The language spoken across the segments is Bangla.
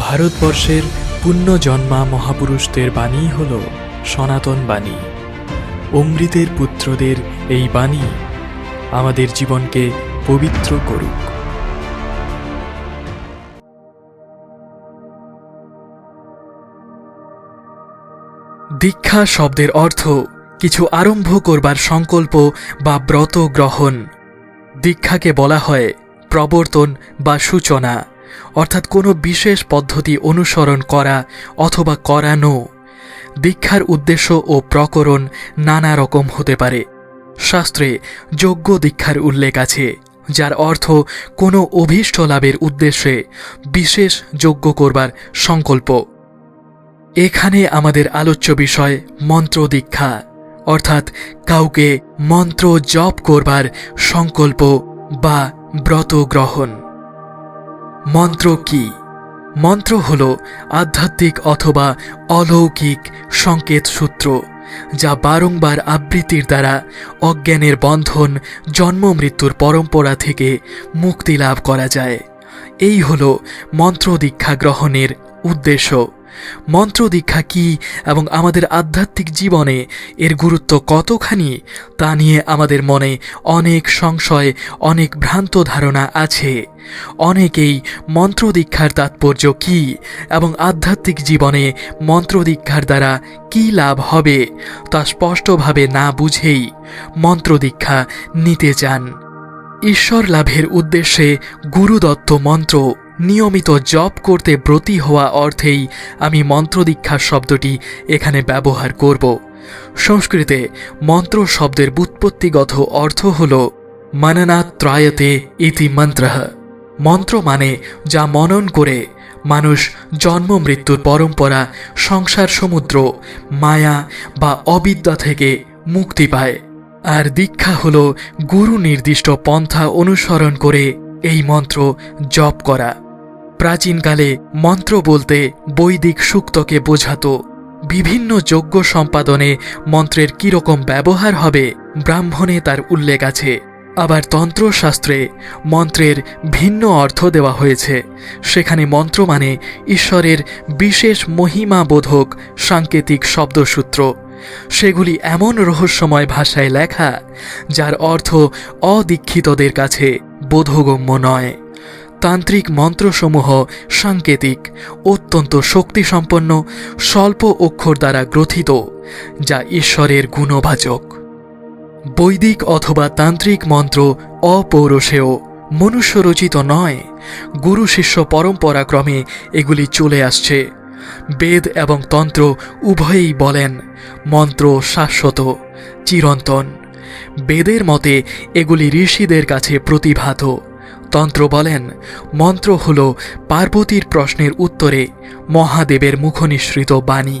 ভারতবর্ষের পুণ্যজন্মা মহাপুরুষদের বাণী হল সনাতন বাণী। অমৃতের পুত্রদের এই বাণী আমাদের জীবনকে পবিত্র করুক। দীক্ষা শব্দের অর্থ কিছু আরম্ভ করবার সংকল্প বা ব্রত গ্রহণ। দীক্ষাকে বলা হয় প্রবর্তন বা সূচনা। অর্থাৎ কোনো বিশেষ পদ্ধতি অনুসরণ করা অথবা করানো। দীক্ষার উদ্দেশ্য ও প্রকরণ নানা রকম হতে পারে। শাস্ত্রে যোগ্য দীক্ষার উল্লেখ আছে, যার অর্থ কোনো অভীষ্ট লাভের উদ্দেশ্যে বিশেষ যোগ্য করবার সংকল্প। এখানে আমাদের আলোচ্য বিষয় মন্ত্র দীক্ষা, অর্থাৎ কাউকে মন্ত্র জপ করবার সংকল্প বা ব্রত গ্রহণ। মন্ত্র কি? মন্ত্র হল আধ্যাত্মিক অথবা অলৌকিক সংকেত সূত্র, যা বারংবার আবৃত্তির দ্বারা অজ্ঞানের বন্ধন, জন্ম মৃত্যুর পরম্পরা থেকে মুক্তি লাভ করা যায়। এই হল মন্ত্র দীক্ষা গ্রহণের উদ্দেশ্য। মন্ত্র দীক্ষা কি এবং আমাদের আধ্যাত্মিক জীবনে এর গুরুত্ব কতখানি, তা নিয়ে আমাদের মনে অনেক সংশয়, অনেক ভ্রান্ত ধারণা আছে। অনেকেই মন্ত্র দীক্ষার তাৎপর্য কি এবং আধ্যাত্মিক জীবনে মন্ত্র দীক্ষার দ্বারা কি লাভ হবে, তা স্পষ্টভাবে না বুঝেই মন্ত্র দীক্ষা নিতে চান। ঈশ্বর লাভের উদ্দেশ্যে গুরুদত্ত মন্ত্র নিয়মিত জপ করতে ব্রতী হওয়া অর্থেই আমি মন্ত্রদীক্ষা শব্দটি এখানে ব্যবহার করব। সংস্কৃতে মন্ত্র শব্দের বুৎপত্তিগত অর্থ হল মননাত্রায়তে ইতি মন্ত্র। মন্ত্র মানে যা মনন করে, মানুষ জন্ম মৃত্যুর পরম্পরা, সংসার সমুদ্র, মায়া বা অবিদ্যা থেকে মুক্তি পায়। আর দীক্ষা হল গুরু নির্দিষ্ট পন্থা অনুসরণ করে এই মন্ত্র জপ করা। প্রাচীনকালে মন্ত্র বলতে বৈদিক সূক্তকে বোঝাতো। বিভিন্ন যজ্ঞ সম্পাদনে মন্ত্রের কীরকম ব্যবহার হবে ব্রাহ্মণে তার উল্লেখ আছে। আবার তন্ত্রশাস্ত্রে মন্ত্রের ভিন্ন অর্থ দেওয়া হয়েছে। সেখানে মন্ত্র মানে ঈশ্বরের বিশেষ মহিমাবোধক সাংকেতিক শব্দসূত্র। সেগুলি এমন রহস্যময় ভাষায় লেখা, যার অর্থ অদীক্ষিতদের কাছে বোধগম্য নয়। তান্ত্রিক মন্ত্রসমূহ সাংকেতিক, অত্যন্ত শক্তিসম্পন্ন, স্বল্প অক্ষর দ্বারা গ্রথিত, যা ঈশ্বরের গুণবাচক। বৈদিক অথবা তান্ত্রিক মন্ত্র অপৌরসেয় মনুষ্যরচিত নয়, গুরু শিষ্য পরম্পরাক্রমে এগুলি চলে আসছে। বেদ এবং তন্ত্র উভয়েই বলেন, মন্ত্র শাশ্বত, চিরন্তন। বেদের মতে এগুলি ঋষিদের কাছে প্রতিভাত। তন্ত্র বলেন, মন্ত্র হল পার্বতীর প্রশ্নের উত্তরে মহাদেবের মুখনিসৃত বাণী।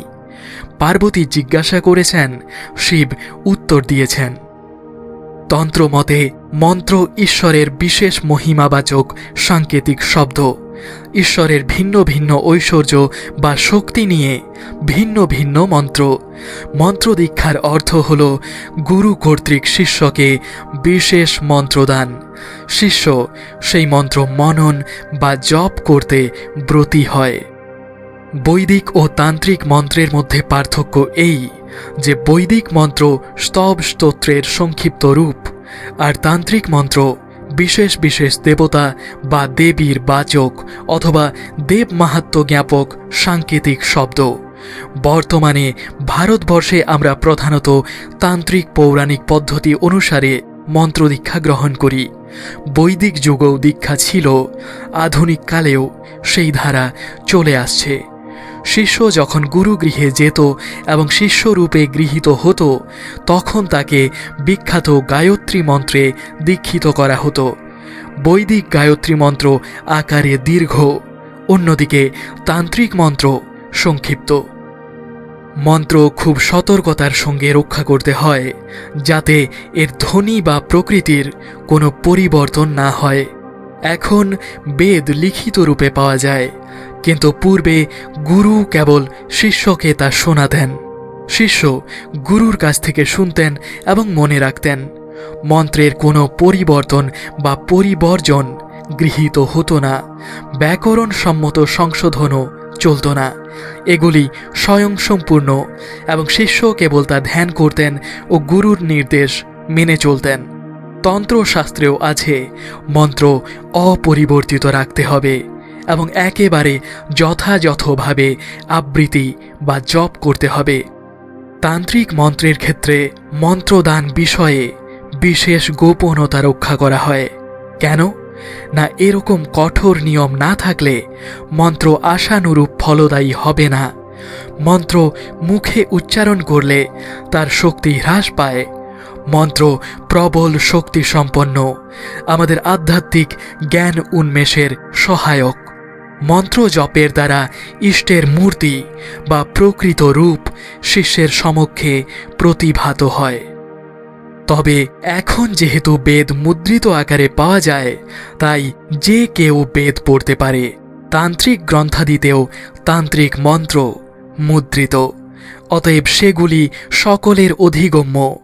পার্বতী জিজ্ঞাসা করেছেন, শিব উত্তর দিয়েছেন। তন্ত্র মতে মন্ত্র ঈশ্বরের বিশেষ মহিমাবাচক সাংকেতিক শব্দ। ঈশ্বরের ভিন্ন ভিন্ন ঐশ্বর্য বা শক্তি নিয়ে ভিন্ন ভিন্ন মন্ত্র। মন্ত্র দীক্ষার অর্থ হল গুরু কর্তৃক শিষ্যকে বিশেষ মন্ত্রদান। শিষ্য সেই মন্ত্র মনন বা জপ করতে ব্রতী হয়। বৈদিক ও তান্ত্রিক মন্ত্রের মধ্যে পার্থক্য এই। যে বৈদিক মন্ত্র স্তব স্তোত্রের সংক্ষিপ্ত রূপ, আর তান্ত্রিক মন্ত্র বিশেষ বিশেষ দেবতা বা দেবীর বাচক অথবা দেব মাহাত্ম জ্ঞাপক সাংকেতিক শব্দ। বর্তমানে ভারতবর্ষে আমরা প্রধানত তান্ত্রিক পৌরাণিক পদ্ধতি অনুসারে মন্ত্র দীক্ষা গ্রহণ করি। বৈদিক যুগও দীক্ষা ছিল, আধুনিক কালেও সেই ধারা চলে আসছে। শিষ্য যখন গুরুগৃহে যেত এবং শিষ্যরূপে গৃহীত হতো, তখন তাকে বিখ্যাত গায়ত্রী মন্ত্রে দীক্ষিত করা হতো। বৈদিক গায়ত্রী মন্ত্র আকারে দীর্ঘ, অন্যদিকে তান্ত্রিক মন্ত্র সংক্ষিপ্ত। মন্ত্র খুব সতর্কতার সঙ্গে রক্ষা করতে হয়, যাতে এর ধ্বনি বা প্রকৃতির কোনো পরিবর্তন না হয়। এখন বেদ লিখিত রূপে পাওয়া যায়, কিন্তু পূর্বে গুরু কেবল শিষ্যকে তা শোনাতেন। শিষ্য গুরুর কাছ থেকে শুনতেন এবং মনে রাখতেন। মন্ত্রের কোনো পরিবর্তন বা পরিবর্জন গৃহীত হতো না ব্যাকরণ সম্মত সংশোধনও চলত না। এগুলি স্বয়ংসম্পূর্ণ এবং শিষ্য কেবল তা ধ্যান করতেন ও গুরুর নির্দেশ মেনে চলতেন। তন্ত্রশাস্ত্রেও আছে, মন্ত্র অপরিবর্তিত রাখতে হবে এবং একেবারে যথাযথভাবে আবৃত্তি বা জপ করতে হবে। তান্ত্রিক মন্ত্রের ক্ষেত্রে মন্ত্রদান বিষয়ে বিশেষ গোপনতা রক্ষা করা হয়। কেন? না, এরকম কঠোর নিয়ম না থাকলে মন্ত্র আশানুরূপ ফলদায়ী হবে না। মন্ত্র মুখে উচ্চারণ করলে তার শক্তি হ্রাস পায়। মন্ত্র প্রবল শক্তি সম্পন্ন। আমাদের আধ্যাত্মিক জ্ঞান উন্মেষের সহায়ক। মন্ত্র জপের দ্বারা ইষ্টের মূর্তি বা প্রকৃত রূপ শিষ্যের সমক্ষে প্রতিভাত হয়। তবে এখন যেহেতু বেদ মুদ্রিত আকারে পাওয়া যায়, তাই যে কেউ বেদ পড়তে পারে, তান্ত্রিক গ্রন্থাদিতেও তান্ত্রিক মন্ত্র মুদ্রিত। অতএব সেগুলি সকলের অধিগম্য।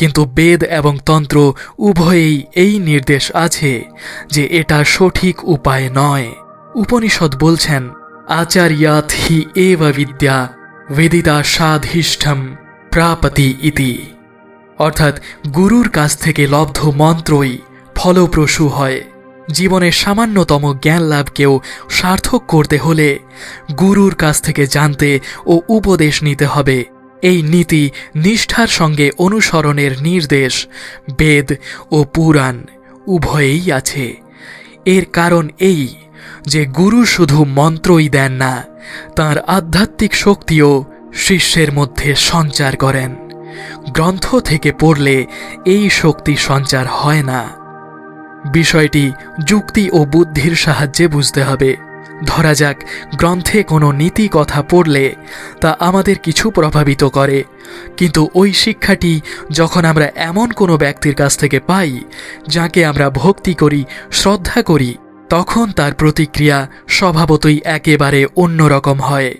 কিন্তু বেদ এবং তন্ত্র উভয়েই এই নির্দেশ আছে যে এটা সঠিক উপায় নয়। উপনিষদ বলছেন আচার্যাত হি এব বিদ্যা বেদিতা সাধিষ্ঠম প্রাপতি ইতি। অর্থাৎ গুরুর কাছ থেকে লব্ধ মন্ত্রই ফলপ্রসূ হয়। জীবনের সামান্যতম জ্ঞান লাভকেও সার্থক করতে হলে গুরুর কাছ থেকে জানতে ও উপদেশ নিতে হবে। এই নীতি নিষ্ঠার সঙ্গে অনুসরণের নির্দেশ। বেদ ও পুরাণ উভয়েই আছে। এর কারণ এই যে গুরু শুধু মন্ত্রই দেন না, তার আধ্যাত্মিক শক্তিও শিষ্যের মধ্যে সঞ্চার করেন। গ্রন্থ থেকে পড়লে এই শক্তি সঞ্চার হয় না। বিষয়টি যুক্তি ও বুদ্ধির সাহায্যে বুঝতে হবে। ধরা যাক, গ্রন্থে কোনো নীতি কথা পড়লে তা আমাদের কিছু প্রভাবিত করে। কিন্তু ওই শিক্ষাটি যখন আমরা এমন কোনো ব্যক্তির কাছ থেকে পাই, যাকে আমরা ভক্তি করি, শ্রদ্ধা করি, তখন তার প্রতিক্রিয়া স্বভাবতই একেবারে অন্যরকম হয়।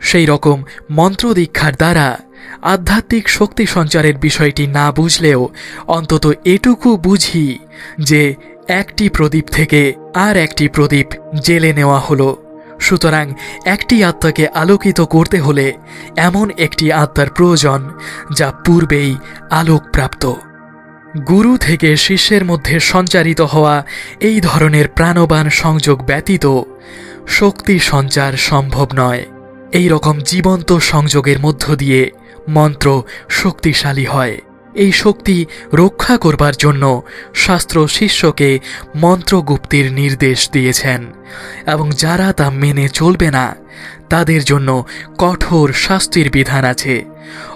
সেই রকম মন্ত্র দীক্ষার দ্বারা আধ্যাত্মিক শক্তি সঞ্চারের বিষয়টি না বুঝলেও অন্তত এটুকু বুঝি যে একটি প্রদীপ থেকে আর একটি প্রদীপ জেলে নেওয়া হলো। সুতরাং একটি আত্মাকে আলোকিত করতে হলে এমন একটি আত্মার প্রয়োজন, যা পূর্বেই আলোকপ্রাপ্ত। গুরু থেকে শিষ্যের মধ্যে সঞ্চারিত হওয়া এই ধরনের প্রাণবান সংযোগ ব্যতীত শক্তি সঞ্চার সম্ভব নয়। এই রকম জীবন্ত সংযোগের মধ্য দিয়ে মন্ত্র শক্তিশালী হয়। এই শক্তি রক্ষা করবার জন্য শাস্ত্র শিষ্যকে মন্ত্রগুপ্তির নির্দেশ দিয়েছেন, এবং যারা তা মেনে চলবে না, তাদের জন্য কঠোর শাস্তির বিধান আছে।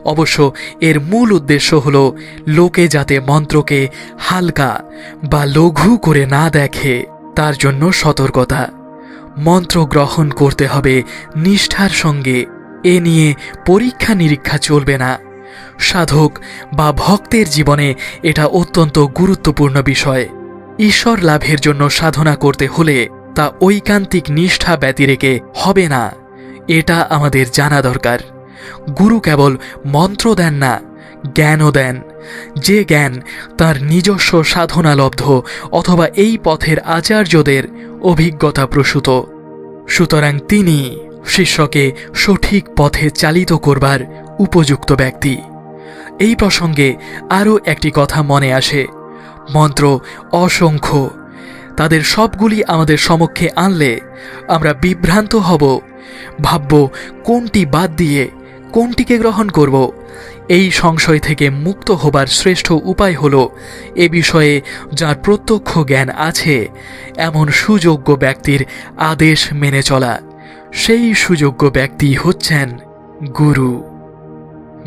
অবশ্য এর মূল উদ্দেশ্য হল লোকে যাতে মন্ত্রকে হালকা বা লঘু করে না দেখে, তার জন্য সতর্কতা। মন্ত্র গ্রহণ করতে হবে নিষ্ঠার সঙ্গে, এ নিয়ে পরীক্ষা নিরীক্ষা চলবে না। সাধক বা ভক্তের জীবনে এটা অত্যন্ত গুরুত্বপূর্ণ বিষয়। ঈশ্বর লাভের জন্য সাধনা করতে হলে তা ঐকান্তিক নিষ্ঠা ব্যতিরেকে হবে না। এটা আমাদের জানা দরকার। গুরু কেবল মন্ত্র দেন না, জ্ঞানও দেন। যে জ্ঞান তার নিজস্ব সাধনালব্ধ অথবা এই পথের আচার্যদের অভিজ্ঞতা প্রসূত। সুতরাং তিনি শিষ্যকে সঠিক পথে চালিত করবার উপযুক্ত ব্যক্তি। এই প্রসঙ্গে আরও একটি কথা মনে আসে। মন্ত্র অসংখ্য। তাদের সবগুলি আমাদের সমক্ষে আনলে আমরা বিভ্রান্ত হব। ভাবব কোনটি বাদ দিয়ে কোনটিকে গ্রহণ করব। এই সংশয় থেকে মুক্ত হবার শ্রেষ্ঠ উপায় হল এ বিষয়ে যার প্রত্যক্ষ জ্ঞান আছে এমন সুযোগ্য ব্যক্তির আদেশ মেনে চলা। সেই সুযোগ্য ব্যক্তি হচ্ছেন গুরু।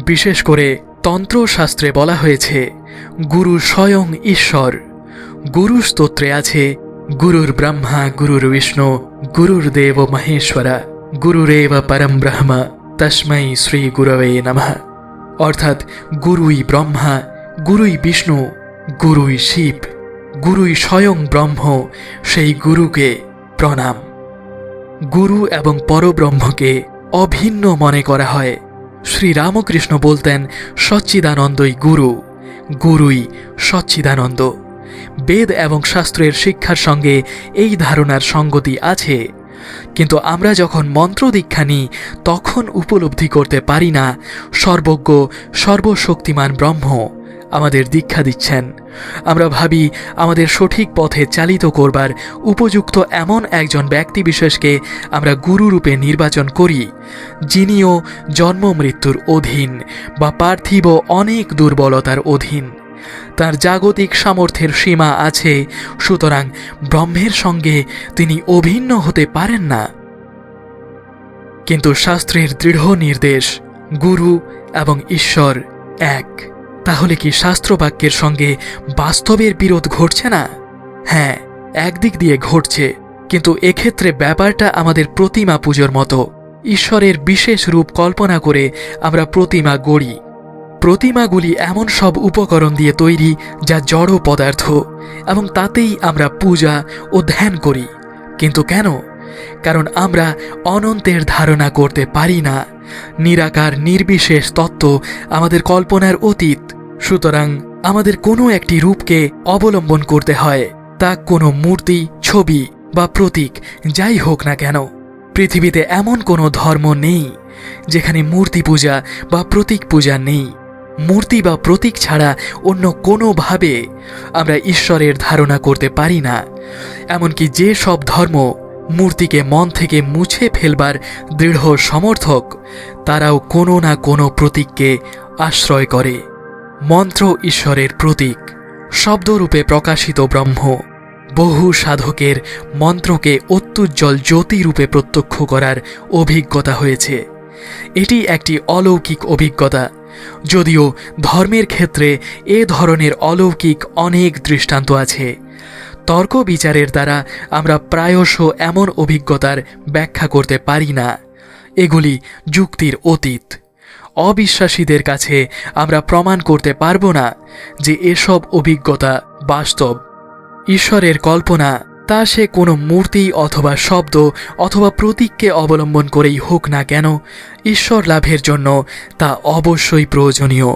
বিশেষ করে তন্ত্রশাস্ত্রে বলা হয়েছে, গুরু স্বয়ং ঈশ্বর। গুরু স্তোত্রে আছে, গুরুর ব্রহ্মা, গুরুর বিষ্ণু, গুরুর দেব মহেশ্বরা, গুরুরেব পরম ব্রহ্ম, তস্মৈ শ্রী গুরবে নমঃ। অর্থাৎ গুরুই ব্রহ্মা, গুরুই বিষ্ণু, গুরুই শিব, গুরুই স্বয়ং ব্রহ্ম, সেই গুরুকে প্রণাম। গুরু এবং পরব্রহ্মকে অভিন্ন মনে করা হয়। শ্রী রামকৃষ্ণ বলতেন, সচ্চিদানন্দই গুরু। গুরুই সচ্চিদানন্দ। বেদ এবং শাস্ত্রের শিক্ষার সঙ্গে এই ধারণার সঙ্গতি আছে। কিন্তু আমরা যখন মন্ত্র দীক্ষা নিই, তখন উপলব্ধি করতে পারি না, সর্বজ্ঞ, সর্বশক্তিমান ব্রহ্ম। আমাদের দীক্ষা দিচ্ছেন। আমরা ভাবি, আমাদের সঠিক পথে চালিত করবার উপযুক্ত এমন একজন ব্যক্তি বিশেষকে আমরা গুরুরূপে নির্বাচন করি, যিনিও জন্ম মৃত্যুর অধীন বা পার্থিব অনেক দুর্বলতার অধীন। তার জাগতিক সামর্থ্যের সীমা আছে, সুতরাং ব্রহ্মের সঙ্গে তিনি অভিন্ন হতে পারেন না। কিন্তু শাস্ত্রের দৃঢ় নির্দেশ, গুরু এবং ঈশ্বর এক। তাহলে কি শাস্ত্রবাক্যের সঙ্গে বাস্তবের বিরোধ ঘটছে না? হ্যাঁ একদিক দিয়ে ঘটছে, কিন্তু এক্ষেত্রে ব্যাপারটা আমাদের প্রতিমা পুজোর মতো। ঈশ্বরের বিশেষ রূপ কল্পনা করে আমরা প্রতিমা গড়ি। প্রতিমাগুলি এমন সব উপকরণ দিয়ে তৈরি যা জড় পদার্থ, এবং তাতেই আমরা পূজা ও ধ্যান করি। কিন্তু কেন? কারণ আমরা অনন্তের ধারণা করতে পারি না। নিরাকার নির্বিশেষ তত্ত্ব আমাদের কল্পনার অতীত। সুতরাং আমাদের কোনো একটি রূপকে অবলম্বন করতে হয়, তা কোনো মূর্তি, ছবি বা প্রতীক, যাই হোক না কেন। পৃথিবীতে এমন কোনো ধর্ম নেই, যেখানে মূর্তি পূজা বা প্রতীক পূজা নেই। মূর্তি বা প্রতীক ছাড়া অন্য কোনোভাবে আমরা ঈশ্বরের ধারণা করতে পারি না। এমনকি যে সব ধর্ম মূর্তিকে মন থেকে মুছে ফেলবার দৃঢ় সমর্থক, তারাও কোনো না কোনো প্রতীককে আশ্রয় করে। মন্ত্র ঈশ্বরের প্রতীক, শব্দরূপে প্রকাশিত ব্রহ্ম, বহু সাধকের মন্ত্রকে অত্যুজ্জ্বল জ্যোতিরূপে প্রত্যক্ষ করার অভিজ্ঞতা হয়েছে। এটি একটি অলৌকিক অভিজ্ঞতা, যদিও ধর্মের ক্ষেত্রে এ ধরনের অলৌকিক অনেক দৃষ্টান্ত আছে। তর্ক বিচারের দ্বারা আমরা প্রায়শ এমন অভিজ্ঞতার ব্যাখ্যা করতে পারি না। এগুলি যুক্তির অতীত। অবিশ্বাসীদের কাছে আমরা প্রমাণ করতে পারব না যে এসব অভিজ্ঞতা বাস্তব। ঈশ্বরের কল্পনা, তা সে কোনো মূর্তি অথবা শব্দ অথবা প্রতীককে অবলম্বন করেই হোক না কেন, ঈশ্বর লাভের জন্য তা অবশ্যই প্রয়োজনীয়।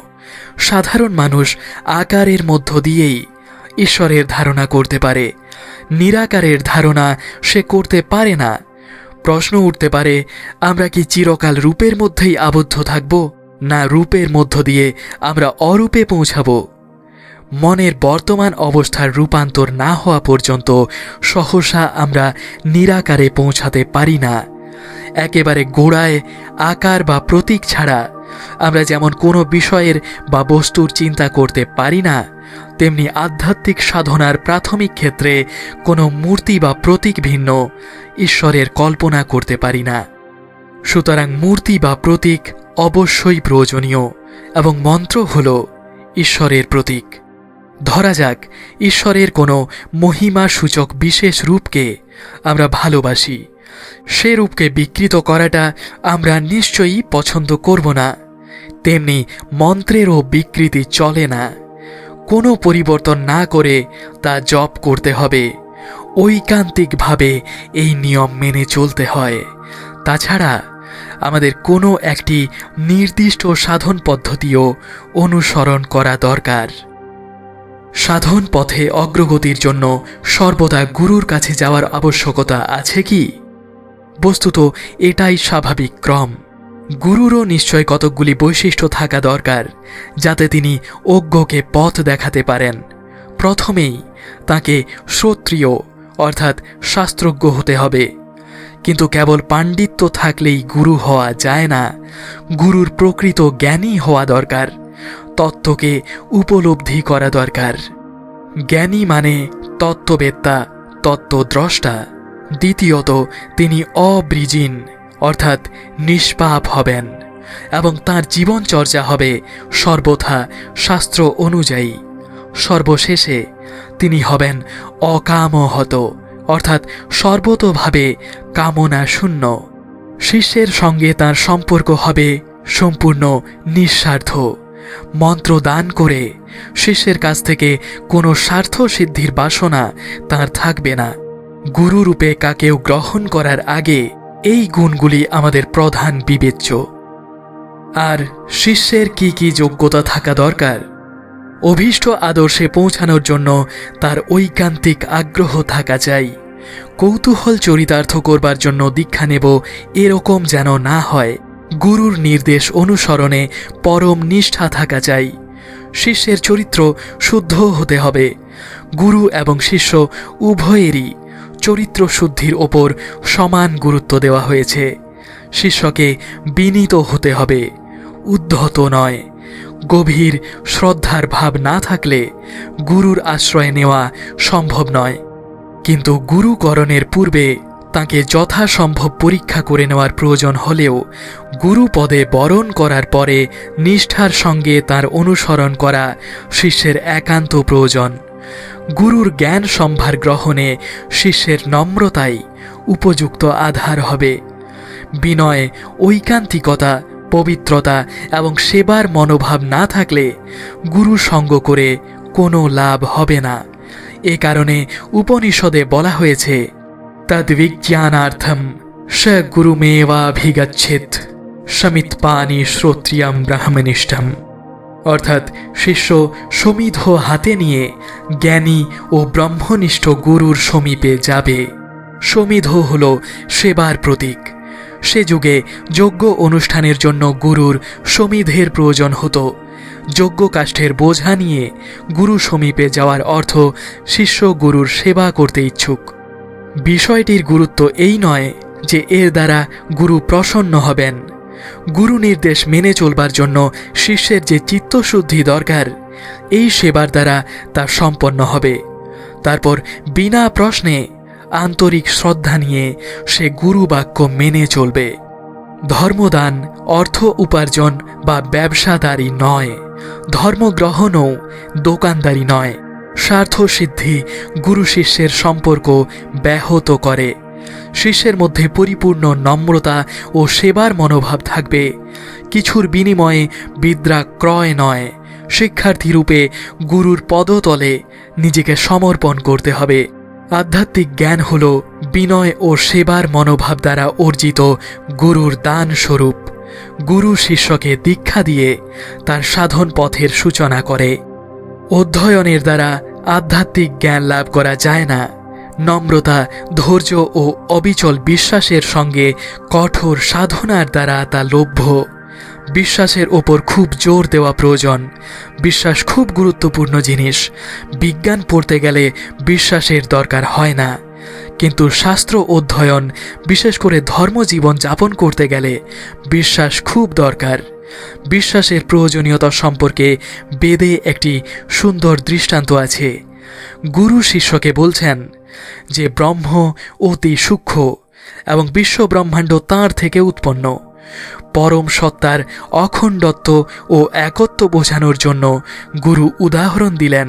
সাধারণ মানুষ আকারের মধ্য দিয়েই ঈশ্বরের ধারণা করতে পারে। নিরাকারের ধারণা সে করতে পারে না। প্রশ্ন উঠতে পারে, আমরা কি চিরকাল রূপের মধ্যেই আবদ্ধ থাকব, না রূপের মধ্য দিয়ে আমরা অরূপে পৌঁছাব? মনের বর্তমান অবস্থার রূপান্তর না হওয়া পর্যন্ত সহসা আমরা নিরাকারে পৌঁছাতে পারি না। একেবারে গোড়ায়, আকার বা প্রতীক ছাড়া আমরা যেমন কোনো বিষয়ের বা বস্তুর চিন্তা করতে পারি না, তেমনি আধ্যাত্মিক সাধনার প্রাথমিক ক্ষেত্রে কোনো মূর্তি বা প্রতীক ভিন্ন, ঈশ্বরের কল্পনা করতে পারি না। সুতরাং মূর্তি বা প্রতীক অবশ্যই প্রয়োজনীয় এবং মন্ত্র হল ঈশ্বরের প্রতীক। ধরা যাক, ঈশ্বরের কোনো মহিমা সূচক বিশেষ রূপকে আমরা ভালোবাসি। সে রূপকে বিকৃত করাটা আমরা নিশ্চয়ই পছন্দ করব না। তেমনি মন্ত্রেরও বিকৃতি চলে না। কোনো পরিবর্তন না করে তা জপ করতে হবে। ঐকান্তিকভাবে এই নিয়ম মেনে চলতে হয়। তাছাড়া আমাদের কোনো একটি নির্দিষ্ট সাধন পদ্ধতিও অনুসরণ করা দরকার। সাধন পথে অগ্রগতির জন্য সর্বদা গুরুর কাছে যাওয়ার আবশ্যকতা আছে কি? বস্তুত এটাই স্বাভাবিক ক্রম। গুরুরও নিশ্চয় কতকগুলি বৈশিষ্ট্য থাকা দরকার, যাতে তিনি অজ্ঞকে পথ দেখাতে পারেন। প্রথমেই তাকে শ্রোত্রিয় অর্থাৎ শাস্ত্রজ্ঞ হতে হবে। কিন্তু কেবল পাণ্ডিত্য থাকলেই গুরু হওয়া যায় না। গুরুর প্রকৃত জ্ঞানী হওয়া দরকার, তত্ত্বকে উপলব্ধি করা দরকার। জ্ঞানী মানে তত্ত্ববেত্তা, তত্ত্বদ্রষ্টা। দ্বিতীয়ত, তিনি অব্রিজিন। অর্থাৎ নিষ্পাপ হবেন এবং তার জীবনচর্চা হবে সর্বথা শাস্ত্র অনুযায়ী। সর্বশেষে তিনি হবেন অকামহত, অর্থাৎ সর্বতোভাবে কামনা শূন্য শিষ্যের সঙ্গে তার সম্পর্ক হবে সম্পূর্ণ নিঃস্বার্থ। মন্ত্র দান করে শিষ্যের কাছ থেকে কোনো স্বার্থ সিদ্ধির বাসনা তার থাকবে না। গুরুরূপে কাকেও গ্রহণ করার আগে এই গুণগুলি আমাদের প্রধান বিবেচ্য। আর শিষ্যের কি কি যোগ্যতা থাকা দরকার? অভীষ্ট আদর্শে পৌঁছানোর জন্য তার ঐকান্তিক আগ্রহ থাকা চাই। কৌতূহল চরিতার্থ করবার জন্য দীক্ষা নেব এরকম যেন না হয়। গুরুর নির্দেশ অনুসরণে পরম নিষ্ঠা থাকা চাই। শিষ্যের চরিত্র শুদ্ধ হতে হবে। গুরু এবং শিষ্য উভয়েরই চরিত্র শুদ্ধির ওপর সমান গুরুত্ব দেওয়া হয়েছে। শিষ্যকে বিনীত হতে হবে, উদ্ধত নয়। গভীর শ্রদ্ধার ভাব না থাকলে গুরুর আশ্রয় নেওয়া সম্ভব নয়। কিন্তু গুরুকরণের পূর্বে তাকে যথাসম্ভব পরীক্ষা করে নেওয়ার প্রয়োজন হলেও গুরু পদে বরণ করার পরে নিষ্ঠার সঙ্গে তার অনুসরণ করা শিষ্যের একান্ত প্রয়োজন। গুরুর জ্ঞান সম্ভার গ্রহণে শিষ্যের নম্রতাই উপযুক্ত আধার হবে। বিনয়, ঐকান্তিকতা, পবিত্রতা এবং সেবার মনোভাব না থাকলে গুরু সঙ্গ করে কোনো লাভ হবে না। এ কারণে উপনিষদে বলা হয়েছে, তদ্বিজ্ঞানার্থম স গুরুমেবাভিগচ্ছেত সমিত পানি শ্রোত্রিয়াম ব্রাহ্মনিষ্ঠম। অর্থাৎ শিষ্য সমিধ হাতে নিয়ে জ্ঞানী ও ব্রহ্মনিষ্ঠ গুরুর সমীপে যাবে। সমিধ হল সেবার প্রতীক। সে যুগে যজ্ঞ অনুষ্ঠানের জন্য গুরুর সমিধের প্রয়োজন হতো। যজ্ঞ কাষ্ঠের বোঝা নিয়ে গুরু সমীপে যাওয়ার অর্থ শিষ্য গুরুর সেবা করতে ইচ্ছুক। বিষয়টির গুরুত্ব এই নয় যে এর দ্বারা গুরু প্রসন্ন হবেন। গুরু নির্দেশ মেনে চলবার জন্য শিষ্যের যে চিত্তশুদ্ধি দরকার, এই সেবার দ্বারা তা সম্পন্ন হবে। তারপর বিনা প্রশ্নে আন্তরিক শ্রদ্ধা নিয়ে সে গুরু বাক্য মেনে চলবে। ধর্মদান অর্থ উপার্জন বা ব্যবসাদারি নয়, ধর্মগ্রহণও দোকানদারি নয়। স্বার্থ সিদ্ধি গুরু শিষ্যের সম্পর্ক ব্যাহত করে। শিষ্যের মধ্যে পরিপূর্ণ নম্রতা ও সেবার মনোভাব থাকবে। কিছুর বিনিময়ে বিদ্রা ক্রয় নয়, শিক্ষার্থী রূপে গুরুর পদতলে নিজেকে সমর্পণ করতে হবে। আধ্যাত্মিক জ্ঞান হল বিনয় ও সেবার মনোভাব দ্বারা অর্জিত গুরুর দান স্বরূপ গুরু শিষ্যকে দীক্ষা দিয়ে তার সাধন পথের সূচনা করে। অধ্যয়নের দ্বারা আধ্যাত্মিক জ্ঞান লাভ করা যায় না। নম্রতা, ধৈর্য ও অবিচল বিশ্বাসের সঙ্গে কঠোর সাধনার দ্বারা তা লভ্য। বিশ্বাসের ওপর খুব জোর দেওয়া প্রয়োজন। বিশ্বাস খুব গুরুত্বপূর্ণ জিনিস। বিজ্ঞান পড়তে গেলে বিশ্বাসের দরকার হয় না। কিন্তু শাস্ত্র অধ্যয়ন, বিশেষ করে ধর্মজীবন যাপন করতে গেলে বিশ্বাস খুব দরকার। বিশ্বাসের প্রয়োজনীয়তা সম্পর্কে বেদে একটি সুন্দর দৃষ্টান্ত আছে। গুরু শিষ্যকে বলছেন যে ব্রহ্ম অতি সূক্ষ্ম এবং বিশ্ব ব্রহ্মাণ্ড তাঁর থেকে উৎপন্ন। পরম সত্তার অখণ্ডত্ব ও একত্ব বোঝানোর জন্য গুরু উদাহরণ দিলেন,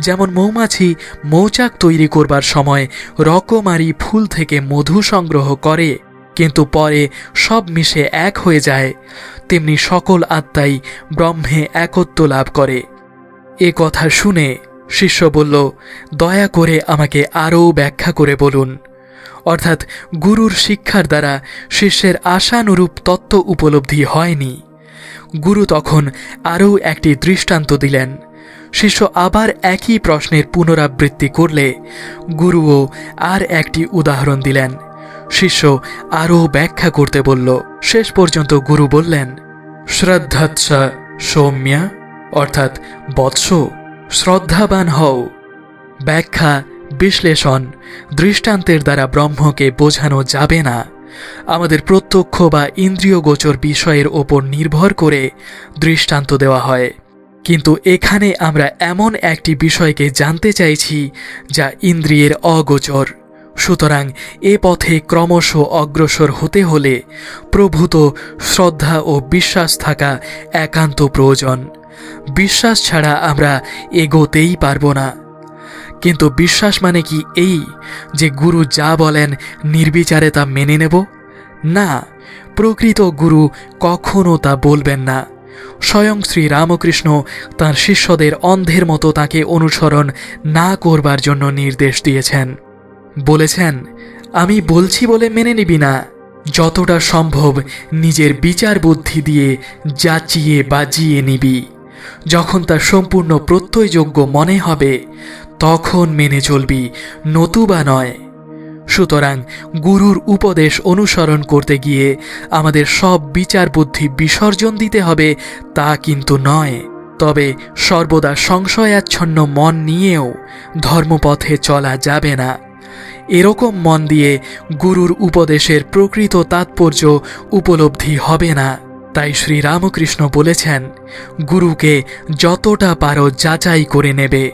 যেমন মৌমাছি মৌচাক তৈরি করবার সময় রকমারি ফুল থেকে মধু সংগ্রহ করে, কিন্তু পরে সব মিশে এক হয়ে যায়, তেমনি সকল আত্মাই ব্রহ্মে একত্ব লাভ করে। এ কথা শুনে শিষ্য বলল, দয়া করে আমাকে আরও ব্যাখ্যা করে বলুন। অর্থাৎ গুরুর শিক্ষার দ্বারা শিষ্যের আশানুরূপ তত্ত্ব উপলব্ধি হয়নি। গুরু তখন আরও একটি দৃষ্টান্ত দিলেন। শিষ্য আবার একই প্রশ্নের পুনরাবৃত্তি করলে গুরুও আর একটি উদাহরণ দিলেন। শিষ্য আরও ব্যাখ্যা করতে বলল, শেষ পর্যন্ত গুরু বললেন শ্রদ্ধাৎসা সৌম্যা অর্থাৎ বৎস। শ্রদ্ধাবান হও। ব্যাখ্যা, বিশ্লেষণ, দৃষ্টান্তের দ্বারা ব্রহ্মকে বোঝানো যাবে না। আমাদের প্রত্যক্ষ বা ইন্দ্রিয়গোচর বিষয়ের ওপর নির্ভর করে দৃষ্টান্ত দেওয়া হয়। কিন্তু এখানে আমরা এমন একটি বিষয়কে জানতে চাইছি, যা ইন্দ্রিয়ের অগোচর। সুতরাং এ পথে ক্রমশ অগ্রসর হতে হলে প্রভূত শ্রদ্ধা ও বিশ্বাস থাকা একান্ত প্রয়োজন। বিশ্বাস ছাড়া আমরা এগোতেই পারব না। কিন্তু বিশ্বাস মানে কি এই যে গুরু যা বলেন নির্বিচারে তা মেনে নেব? না, প্রকৃত গুরু কখনো তা বলবেন না। স্বয়ং শ্রী রামকৃষ্ণ তাঁর শিষ্যদের অন্ধের মতো তাকে অনুসরণ না করবার জন্য নির্দেশ দিয়েছেন। বলেছেন, আমি বলছি বলে মেনে নিবি না। যতটা সম্ভব নিজের বিচার বুদ্ধি দিয়ে যাচিয়ে বাজিয়ে নিবি। যখন তা সম্পূর্ণ প্রত্যয়যোগ্য মনে হবে, তখন মেনে চলবি, নতুবা নয়। সুতরাং গুরুর উপদেশ অনুসরণ করতে গিয়ে আমাদের সব বিচার বুদ্ধি বিসর্জন দিতে হবে, তা কিন্তু নয়। তবে সর্বদা সংশয়াচ্ছন্ন মন নিয়েও ধর্মপথে চলা যাবে না। এরকম মন দিয়ে গুরুর উপদেশের প্রকৃত তাৎপর্য উপলব্ধি হবে না। তাই শ্রী রামকৃষ্ণ বলেছেন, গুরুকে যতটা পারো যাচাই করে নেবে।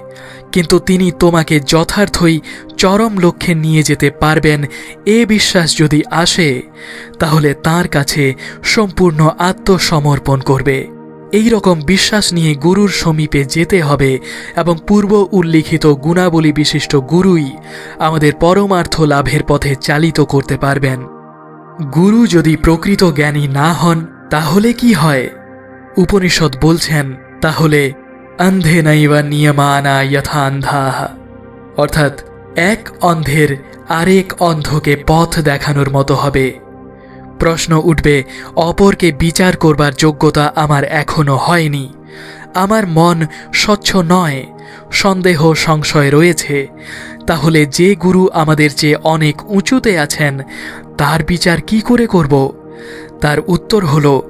কিন্তু তিনি তোমাকে যথার্থই চরম লক্ষ্যে নিয়ে যেতে পারবেন এ বিশ্বাস যদি আসে, তাহলে তার কাছে সম্পূর্ণ আত্মসমর্পণ করবে। এই রকম বিশ্বাস নিয়ে গুরুর সমীপে যেতে হবে এবং পূর্ব উল্লিখিত গুণাবলী বিশিষ্ট গুরুই আমাদের পরমার্থ লাভের পথে চালিত করতে পারবেন। গুরু যদি প্রকৃত জ্ঞানী না হন তাহলে কি হয়? উপনিষদ বলছেন, তাহলে, অন্ধে নৈবা নিয়মানা যথা অন্ধাহ অর্থাৎ, এক অন্ধের আরেক অন্ধকে পথ দেখানোর মতো হবে। প্রশ্ন উঠবে, অপরকে বিচার করবার যোগ্যতা আমার এখনও হয়নি। আমার মন স্বচ্ছ নয়, সন্দেহ সংশয় রয়েছে। তাহলে যে গুরু আমাদের চেয়ে অনেক উঁচুতে আছেন, তার বিচার কি করে করব? তার উত্তর হল,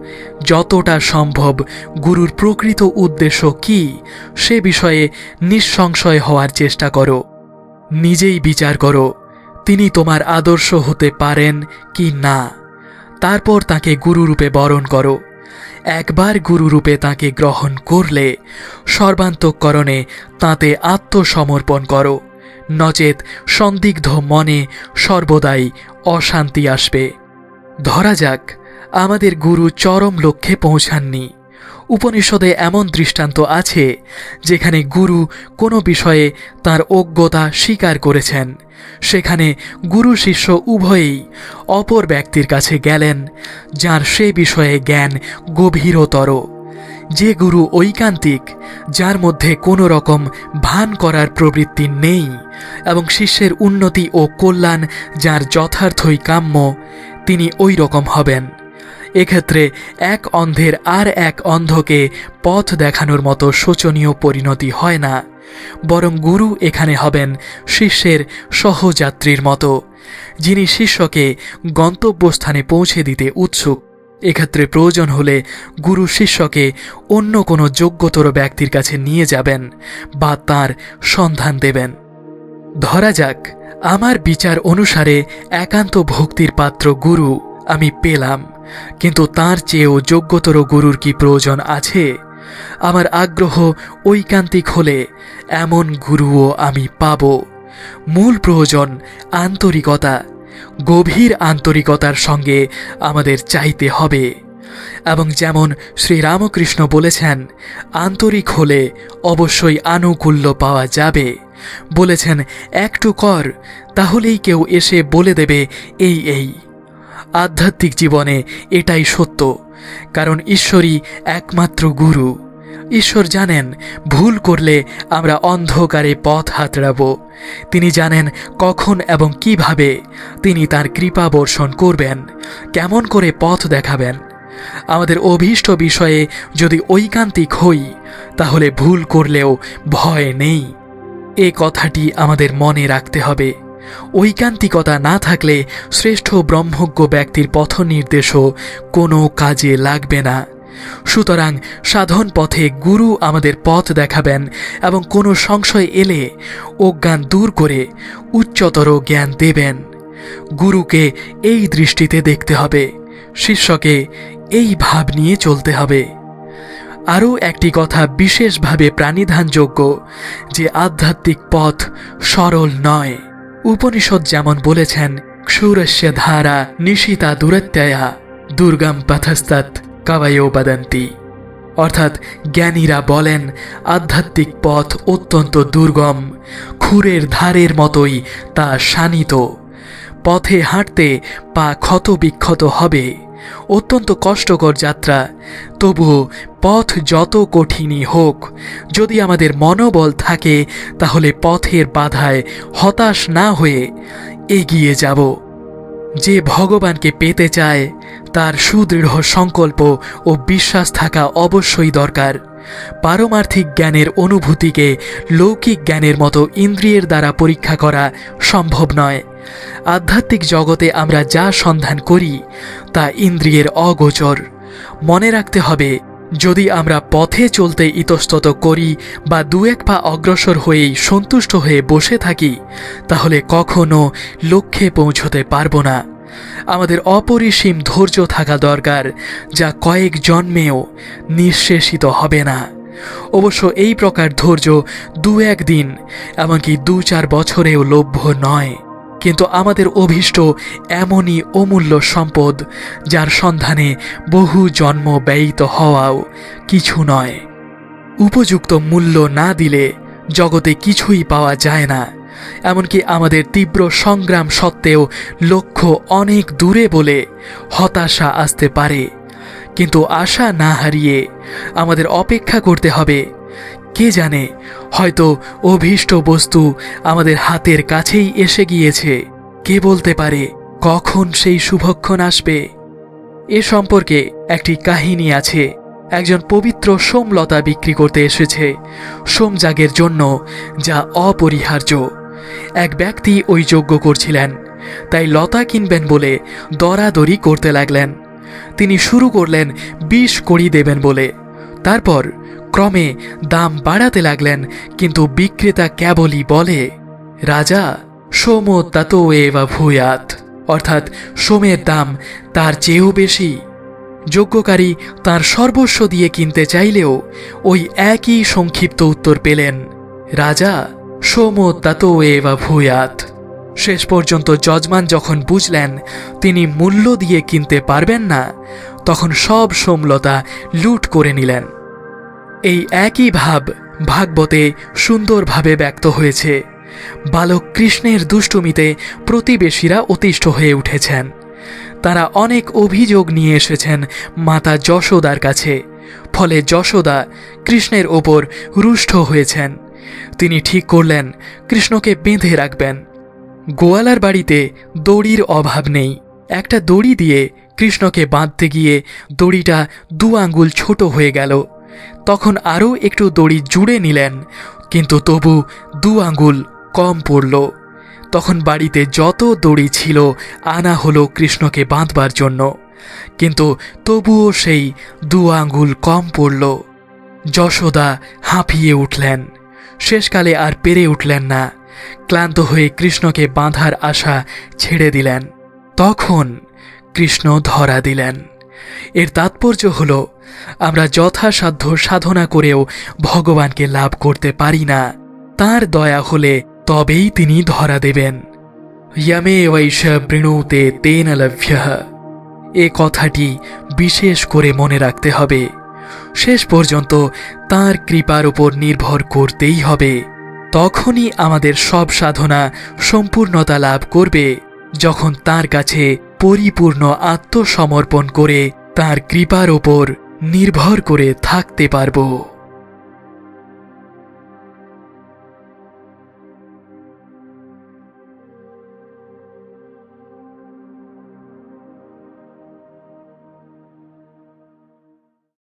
যতটা সম্ভব গুরুর প্রকৃত উদ্দেশ্য কি, সে বিষয়ে নিঃসংশয় হওয়ার চেষ্টা করো। নিজেই বিচার করো, তিনি তোমার আদর্শ হতে পারেন কি না। তারপর তাকে গুরুরূপে বরণ করো। একবার গুরুরূপে তাকে গ্রহণ করলে সর্বান্তকরণে তাতে আত্মসমর্পণ করো। নচেত সন্দিগ্ধ মনে সর্বদাই অশান্তি আসবে। ধরা যাক আমাদের গুরু চরম লক্ষ্যে পৌঁছাননি। উপনিষদে এমন দৃষ্টান্ত আছে, যেখানে গুরু কোনো বিষয়ে তার অজ্ঞতা স্বীকার করেছেন। সেখানে গুরু শিষ্য উভয়েই অপর ব্যক্তির কাছে গেলেন, যার সে বিষয়ে জ্ঞান গভীরতর। যে গুরু ঐকান্তিক, যার মধ্যে কোনো রকম ভান করার প্রবৃত্তি নেই, এবং শিষ্যের উন্নতি ও কল্যাণ যার যথার্থই কাম্য, তিনি ওই রকম হবেন। এক্ষেত্রে এক অন্ধের আর এক অন্ধকে পথ দেখানোর মতো শোচনীয় পরিণতি হয় না। বরং গুরু এখানে হবেন শিষ্যের সহযাত্রীর মতো, যিনি শিষ্যকে গন্তব্যস্থানে পৌঁছে দিতে উৎসুক। এক্ষেত্রে প্রয়োজন হলে গুরু শিষ্যকে অন্য কোনো যোগ্যতর ব্যক্তির কাছে নিয়ে যাবেন বা তার সন্ধান দেবেন। ধরা যাক, আমার বিচার অনুসারে একান্ত ভক্তির পাত্র গুরু। আমি পেলাম, কিন্তু তার চেয়েও যোগ্যতর গুরুর কি প্রয়োজন আছে? আমার আগ্রহ ঐকান্তিক হলে এমন গুরুও আমি পাব। মূল প্রয়োজন আন্তরিকতা, গভীর আন্তরিকতার সঙ্গে আমাদের চাইতে হবে। এবং যেমন শ্রীরামকৃষ্ণ বলেছেন, আন্তরিক হলে অবশ্যই আনুকূল্য পাওয়া যাবে। বলেছেন, একটু কর, তাহলেই কেউ এসে বলে দেবে এই এই। আধ্যাত্মিক জীবনে এটাই সত্য, কারণ ঈশ্বরই একমাত্র গুরু। ঈশ্বর জানেন, ভুল করলে আমরা অন্ধকারে পথ হাতড়াব। তিনি জানেন কখন এবং কীভাবে তিনি তার কৃপা বর্ষণ করবেন, কেমন করে পথ দেখাবেন। আমাদের অভীষ্ট বিষয়ে যদি ঐকান্তিক হই, তাহলে ভুল করলেও ভয় নেই। এ কথাটি আমাদের মনে রাখতে হবে। ঐকান্তিকতা না থাকলে শ্রেষ্ঠ ব্রহ্মজ্ঞ ব্যক্তির পথ নির্দেশও কোনো কাজে লাগবে না। সুতরাং সাধন পথে গুরু আমাদের পথ দেখাবেন এবং কোনো সংশয় এলে অজ্ঞান দূর করে উচ্চতর জ্ঞান দেবেন। গুরুকে এই দৃষ্টিতে দেখতে হবে, শিষ্যকে এই ভাব নিয়ে চলতে হবে। আরও একটি কথা বিশেষভাবে প্রাণিধানযোগ্য, যে আধ্যাত্মিক পথ সরল নয়। উপনিষদ যেমন বলেছেন ক্ষুরস্য ধারা নিশিতা দূরত্যয়া, দুর্গম পথস্তৎ কাবায়ো বদন্তি। অর্থাৎ জ্ঞানীরা বলেন, আধ্যাত্মিক পথ অত্যন্ত দুর্গম, খুরের ধারের মতোই তা শানিত। পথে হাঁটতে পা ক্ষত বিক্ষত হবে। অত্যন্ত কষ্টকর যাত্রা। তবুও পথ যত কঠিনই হোক, যদি আমাদের মনোবল থাকে, তাহলে পথের বাধায় হতাশ না হয়ে এগিয়ে যাব। যে ভগবানকে পেতে চায়, তার সুদৃঢ় সংকল্প ও বিশ্বাস থাকা অবশ্যই দরকার। পারমার্থিক জ্ঞানের অনুভূতিকে লৌকিক জ্ঞানের মতো ইন্দ্রিয়ের দ্বারা পরীক্ষা করা সম্ভব নয়। আধ্যাত্মিক জগতে আমরা যা সন্ধান করি, তা ইন্দ্রিয়ের অগোচর। মনে রাখতে হবে, যদি আমরা পথে চলতে ইতস্তত করি বা দু এক পা অগ্রসর হয়েই সন্তুষ্ট হয়ে বসে থাকি, তাহলে কখনো লক্ষ্যে পৌঁছতে পারব না। আমাদের অপরিসীম ধৈর্য থাকা দরকার, যা কয়েক জন্মেও নিঃশেষিত হবে না। অবশ্য এই প্রকার ধৈর্য দু একদিন এমনকি দু চার বছরেও লভ্য নয়। কিন্তু আমাদের অভীষ্ট এমনই অমূল্য সম্পদ, যার সন্ধানে বহু জন্ম ব্যয়িত হওয়াও কিছু নয়। উপযুক্ত মূল্য না দিলে জগতে কিছুই পাওয়া যায় না। এমনকি আমাদের তীব্র সংগ্রাম সত্ত্বেও লক্ষ্য অনেক দূরে বলে হতাশা আসতে পারে। কিন্তু আশা না হারিয়ে আমাদের অপেক্ষা করতে হবে। কে জানে, হয়তো অভীষ্ট বস্তু আমাদের হাতের কাছেই এসে গিয়েছে। কে বলতে পারে কখন সেই শুভক্ষণ আসবে? এ সম্পর্কে একটি কাহিনী আছে। একজন পবিত্র সোমলতা বিক্রি করতে এসেছে সোমযাগের জন্য, যা অপরিহার্য। এক ব্যক্তি ওই যজ্ঞ করছিলেন। তাই লতা কিনবেন বলে দরাদরি করতে লাগলেন। তিনি শুরু করলেন বিষ কড়ি দেবেন বলে। তারপর ক্রমে দাম বাড়াতে লাগলেন, কিন্তু বিক্রেতা কেবলই বলে, রাজা, সোম তাতো এবা ভূয়াত। অর্থাৎ সোমের দাম তার চেয়েও বেশি। যজ্ঞকারী তার সর্বস্ব দিয়ে কিনতে চাইলেও ওই একই সংক্ষিপ্ত উত্তর পেলেন, রাজা সোম তাতো এবা ভূয়াত। শেষ পর্যন্ত যজমান যখন বুঝলেন তিনি মূল্য দিয়ে কিনতে পারবেন না, তখন সব সোমলতা লুট করে নিলেন। এই একই ভাব ভাগবতে সুন্দরভাবে ব্যক্ত হয়েছে। বালক কৃষ্ণের দুষ্টুমিতে প্রতিবেশীরা অতিষ্ঠ হয়ে উঠেছেন। তারা অনেক অভিযোগ নিয়ে এসেছেন মাতা যশোদার কাছে, ফলে যশোদা কৃষ্ণের ওপর রুষ্ট হয়েছেন। তিনি ঠিক করলেন, কৃষ্ণকে বেঁধে রাখবেন। গোয়ালার বাড়িতে দড়ির অভাব নেই। একটা দড়ি দিয়ে কৃষ্ণকে বাঁধতে গিয়ে দড়িটা দু আঙ্গুল ছোট হয়ে গেল। তখন আরও একটু দড়ি জুড়ে নিলেন, কিন্তু তবু দু আঙ্গুল কম পড়ল। তখন বাড়িতে যত দড়ি ছিল, আনা হলো কৃষ্ণকে বাঁধবার জন্য। কিন্তু তবুও সেই দু আঙ্গুল কম পড়ল। যশোদা হাঁপিয়ে উঠলেন। শেষকালে আর পেরে উঠলেন না। ক্লান্ত হয়ে কৃষ্ণকে বাঁধার আশা ছেড়ে দিলেন। তখন কৃষ্ণ ধরা দিলেন। এর তাৎপর্য হল, আমরা যথাসাধ্য সাধনা করেও ভগবানকে লাভ করতে পারি না। তার দয়া হলে তবেই তিনি ধরা দেবেন। ইয়ামে বৈশ বৃণুতে তেন লভ্য। এ কথাটি বিশেষ করে মনে রাখতে হবে। শেষ পর্যন্ত তার কৃপার উপর নির্ভর করতেই হবে। তখনই আমাদের সব সাধনা সম্পূর্ণতা লাভ করবে। যখন তার কাছে পরিপূর্ণ আত্মসমর্পণ করে তার কৃপার ওপর নির্ভর করে থাকতে পারব।